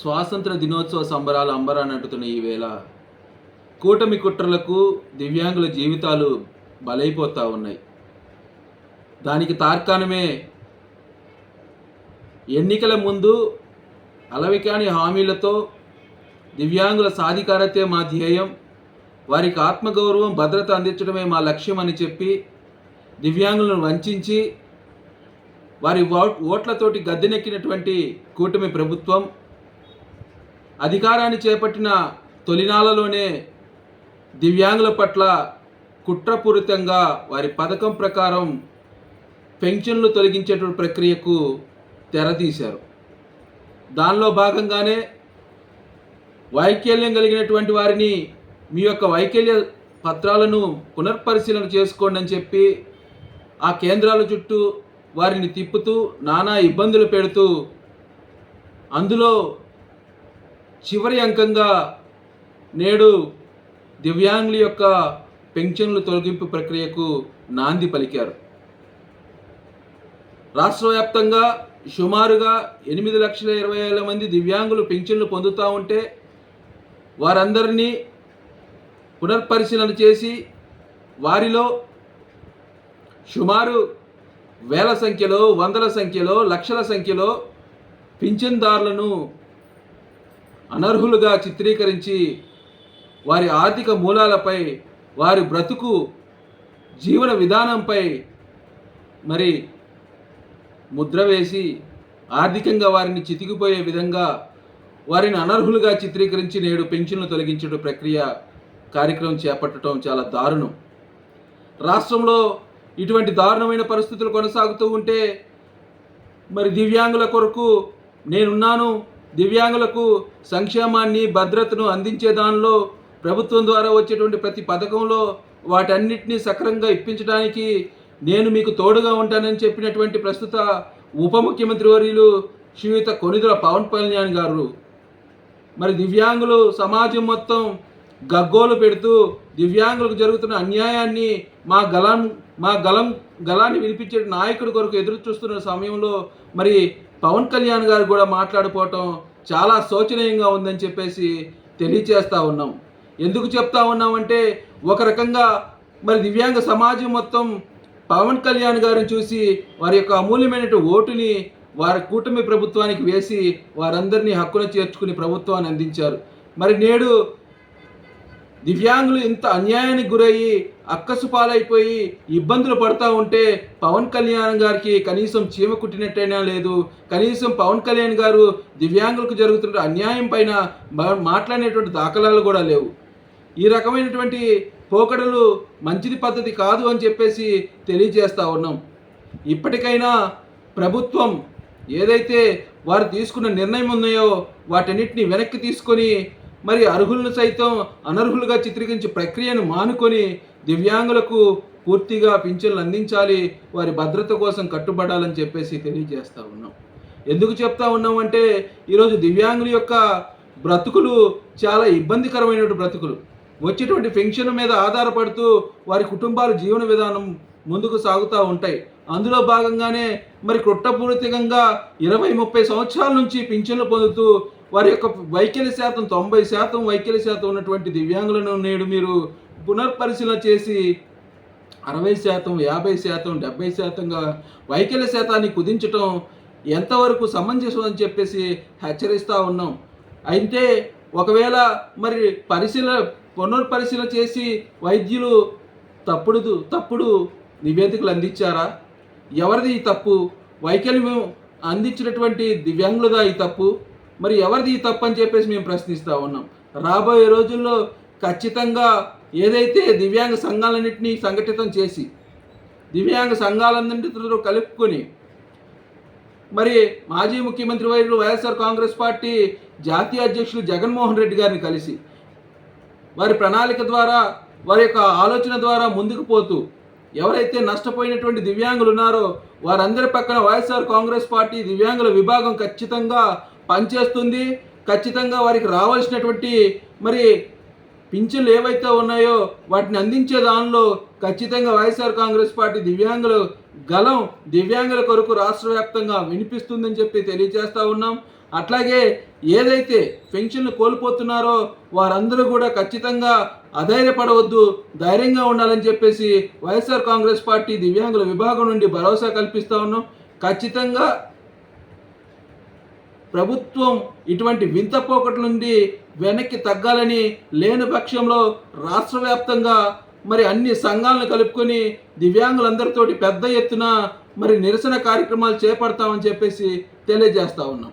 స్వాతంత్ర దినోత్సవ సంబరాలు అంబరానంటుతున్న ఈ వేళ కూటమి కుట్రలకు దివ్యాంగుల జీవితాలు బలైపోతూ ఉన్నాయి. దానికి తార్కాణమే ఎన్నికల ముందు అలవికాని హామీలతో దివ్యాంగుల సాధికారతే మా ధ్యేయం వారికి ఆత్మగౌరవం భద్రత అందించడమే మా లక్ష్యం అని చెప్పి దివ్యాంగులను వంచించి వారి ఓట్లతోటి గద్దెనెక్కినటువంటి కూటమి ప్రభుత్వం అధికారాన్ని చేపట్టిన తొలినాలలోనే దివ్యాంగుల పట్ల కుట్రపూరితంగా వారి పథకం ప్రకారం పెన్షన్లు తొలగించేటువంటి ప్రక్రియకు తెరతీశారు. దానిలో భాగంగానే వైకల్యం కలిగినటువంటి వారిని మీ యొక్క వైకల్య పత్రాలను పునర్పరిశీలన చేసుకోండి అని చెప్పి ఆ కేంద్రాల చుట్టూ వారిని తిప్పుతూ నానా ఇబ్బందులు పెడుతూ అందులో చివరి అంకంగా నేడు దివ్యాంగుల యొక్క పెన్షన్లు తొలగింపు ప్రక్రియకు నాంది పలికారు. రాష్ట్ర వ్యాప్తంగా సుమారుగా ఎనిమిది లక్షల ఇరవై వేల మంది దివ్యాంగులు పెన్షన్లు పొందుతూ ఉంటే వారందరినీ పునర్పరిశీలన చేసి వారిలో సుమారు వేల సంఖ్యలో వందల సంఖ్యలో లక్షల సంఖ్యలో పింఛన్దారులను అనర్హులుగా చిత్రీకరించి వారి ఆర్థిక మూలాలపై వారి బ్రతుకు జీవన విధానంపై మరి ముద్ర వేసి ఆర్థికంగా వారిని చితికిపోయే విధంగా వారిని అనర్హులుగా చిత్రీకరించి నేడు పెన్షన్లు తొలగించడం ప్రక్రియ కార్యక్రమం చేపట్టడం చాలా దారుణం. రాష్ట్రంలో ఇటువంటి దారుణమైన పరిస్థితులు కొనసాగుతూ ఉంటే మరి దివ్యాంగుల కొరకు నేనున్నాను దివ్యాంగులకు సంక్షేమాన్ని భద్రతను అందించే దానిలో ప్రభుత్వం ద్వారా వచ్చేటువంటి ప్రతి పథకంలో వాటన్నిటినీ సక్రంగా ఇప్పించడానికి నేను మీకు తోడుగా ఉంటానని చెప్పినటువంటి ప్రస్తుత ఉప ముఖ్యమంత్రి వర్యులు శ్రీయుత కొనిదల పవన్ కళ్యాణ్ గారు. మరి దివ్యాంగులు సమాజం మొత్తం గగ్గోలు పెడుతూ దివ్యాంగులకు జరుగుతున్న అన్యాయాన్ని మా గలం మా గలం గలాన్ని వినిపించే నాయకుడి కొరకు ఎదురు చూస్తున్న సమయంలో మరి పవన్ కళ్యాణ్ గారు కూడా మాట్లాడుకోవటం చాలా శోచనీయంగా ఉందని చెప్పేసి తెలియచేస్తూ ఉన్నాం. ఎందుకు చెప్తా ఉన్నామంటే ఒక రకంగా మరి దివ్యాంగ సమాజం మొత్తం పవన్ కళ్యాణ్ గారిని చూసి వారి యొక్క అమూల్యమైన ఓటుని వారి కూటమి ప్రభుత్వానికి వేసి వారందరినీ హక్కున చేర్చుకుని ప్రభుత్వాన్ని అందించారు. మరి నేడు దివ్యాంగులు ఇంత అన్యాయానికి గురయ్యి అక్కసు పాలైపోయి ఇబ్బందులు పడుతూ ఉంటే పవన్ కళ్యాణ్ గారికి కనీసం చీమ కుట్టినట్టయినా లేదు. కనీసం పవన్ కళ్యాణ్ గారు దివ్యాంగులకు జరుగుతున్న అన్యాయం పైన మాట్లాడేటువంటి దాఖలాలు కూడా లేవు. ఈ రకమైనటువంటి పోకడలు మంచిది పద్ధతి కాదు అని చెప్పేసి తెలియజేస్తా ఉన్నాం. ఇప్పటికైనా ప్రభుత్వం ఏదైతే వారు తీసుకున్న నిర్ణయం ఉన్నాయో వాటన్నిటిని వెనక్కి తీసుకొని మరి అర్హులను సైతం అనర్హులుగా చిత్రీకరించే ప్రక్రియను మానుకొని దివ్యాంగులకు పూర్తిగా పింఛన్లు అందించాలి వారి భద్రత కోసం కట్టుబడాలని చెప్పేసి తెలియజేస్తూ ఉన్నాం. ఎందుకు చెప్తా ఉన్నామంటే ఈరోజు దివ్యాంగుల యొక్క బ్రతుకులు చాలా ఇబ్బందికరమైనటువంటి బ్రతుకులు. వచ్చేటువంటి పెన్షన్ మీద ఆధారపడుతూ వారి కుటుంబాల జీవన విధానం ముందుకు సాగుతూ ఉంటాయి. అందులో భాగంగానే మరి కుట్రపూరితంగా ఇరవై ముప్పై సంవత్సరాల నుంచి పింఛన్లు పొందుతూ వారి యొక్క వైకల్య శాతం తొంభై శాతం వైకల్య శాతం ఉన్నటువంటి దివ్యాంగులను నేడు మీరు పునర్పరిశీలన చేసి అరవై శాతం యాభై శాతం డెబ్బై శాతంగా వైకల్య శాతాన్ని కుదించటం ఎంతవరకు సమంజసం అని చెప్పేసి హెచ్చరిస్తూ ఉన్నాం. అయితే ఒకవేళ మరి పరిశీలన పునర్పరిశీలన చేసి వైద్యులు తప్పుడు తప్పుడు నివేదికలు అందించారా? ఎవరిది ఈ తప్పు? వైకల్యం అందించినటువంటి దివ్యాంగులదా ఈ తప్పు? మరి ఎవరిది ఈ చెప్పేసి మేము ప్రశ్నిస్తూ ఉన్నాం. రాబోయే రోజుల్లో ఖచ్చితంగా ఏదైతే దివ్యాంగ సంఘాలన్నింటినీ సంఘటితం చేసి దివ్యాంగ సంఘాలన్నింటితో కలుపుకొని మరి మాజీ ముఖ్యమంత్రి వైద్యులు వైఎస్ఆర్ కాంగ్రెస్ పార్టీ జాతీయ అధ్యక్షులు జగన్మోహన్ రెడ్డి గారిని కలిసి వారి ప్రణాళిక ద్వారా వారి యొక్క ఆలోచన ద్వారా ముందుకు పోతూ ఎవరైతే నష్టపోయినటువంటి దివ్యాంగులు ఉన్నారో వారందరి పక్కన వైఎస్ఆర్ కాంగ్రెస్ పార్టీ దివ్యాంగుల విభాగం ఖచ్చితంగా పనిచేస్తుంది. ఖచ్చితంగా వారికి రావాల్సినటువంటి మరి పింఛన్లు ఏవైతే ఉన్నాయో వాటిని అందించే దానిలో ఖచ్చితంగా వైఎస్ఆర్ కాంగ్రెస్ పార్టీ దివ్యాంగుల గలం దివ్యాంగుల కొరకు రాష్ట్ర వ్యాప్తంగా వినిపిస్తుందని చెప్పి తెలియజేస్తూ ఉన్నాం. అట్లాగే ఏదైతే పెన్షన్లు కోల్పోతున్నారో వారందరూ కూడా ఖచ్చితంగా అధైర్యపడవద్దు ధైర్యంగా ఉండాలని చెప్పేసి వైఎస్ఆర్ కాంగ్రెస్ పార్టీ దివ్యాంగుల విభాగం నుండి భరోసా కల్పిస్తూ ఉన్నాం. ఖచ్చితంగా ప్రభుత్వం ఇటువంటి వింత పోకట్ల నుండి వెనక్కి తగ్గాలని లేని పక్షంలో రాష్ట్ర వ్యాప్తంగా మరి అన్ని సంఘాలను కలుపుకొని దివ్యాంగులందరితోటి పెద్ద ఎత్తున మరి నిరసన కార్యక్రమాలు చేపడతామని చెప్పేసి తెలియజేస్తా ఉన్నాం.